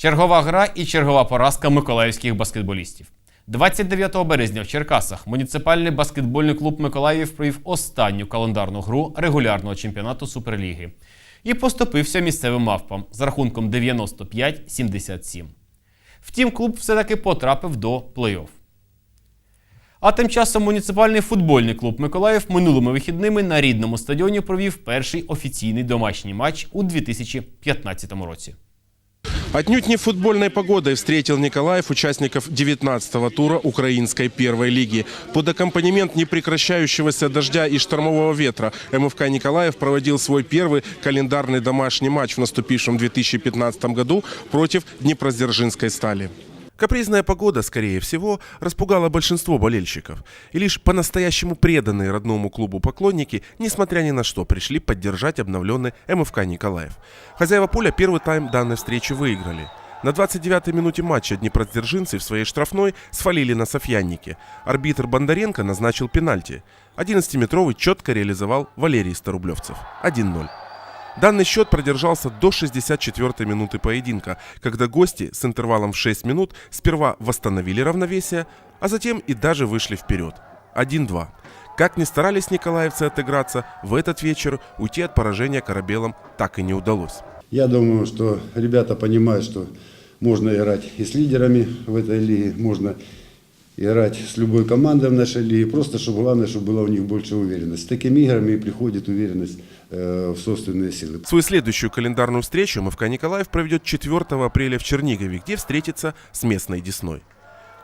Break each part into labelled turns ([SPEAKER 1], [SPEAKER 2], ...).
[SPEAKER 1] Чергова гра і чергова поразка миколаївських баскетболістів. 29 березня в Черкасах муніципальний баскетбольний клуб Миколаїв провів останню календарну гру регулярного чемпіонату Суперліги і поступився місцевим мавпам з рахунком 95-77. Втім, клуб все-таки потрапив до плей-офф. А тим часом муніципальний футбольний клуб Миколаїв минулими вихідними на рідному стадіоні провів перший офіційний домашній матч у 2015 році.
[SPEAKER 2] Отнюдь не футбольной погодой встретил Николаев участников 19-го тура украинской первой лиги. Под аккомпанемент непрекращающегося дождя и штормового ветра МФК Николаев проводил свой первый календарный домашний матч в наступившем 2015 году против Днепродзержинской стали. Капризная погода, скорее всего, распугала большинство болельщиков. И лишь по-настоящему преданные родному клубу поклонники, несмотря ни на что, пришли поддержать обновленный МФК Николаев. Хозяева поля первый тайм данной встречи выиграли. На 29-й минуте матча днепродзержинцы в своей штрафной свалили на Софьяннике. Арбитр Бондаренко назначил пенальти. 11-метровый четко реализовал Валерий Старублевцев. 1-0. Данный счет продержался до 64-й минуты поединка, когда гости с интервалом в 6 минут сперва восстановили равновесие, а затем и даже вышли вперед. 1-2. Как ни старались николаевцы отыграться, в этот вечер уйти от поражения корабелам так и не удалось.
[SPEAKER 3] Я думаю, что ребята понимают, что можно играть и с лидерами в этой лиге, можно играть с любой командой в нашей лиге, просто чтобы главное, чтобы была у них больше уверенность. С такими играми и приходит уверенность э, в собственные силы.
[SPEAKER 2] Свою следующую календарную встречу МФК Николаев проведет 4 апреля в Чернигове, где встретится с местной Десной.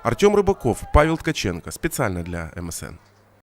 [SPEAKER 2] Артем Рыбаков, Павел Ткаченко. Специально для МСН.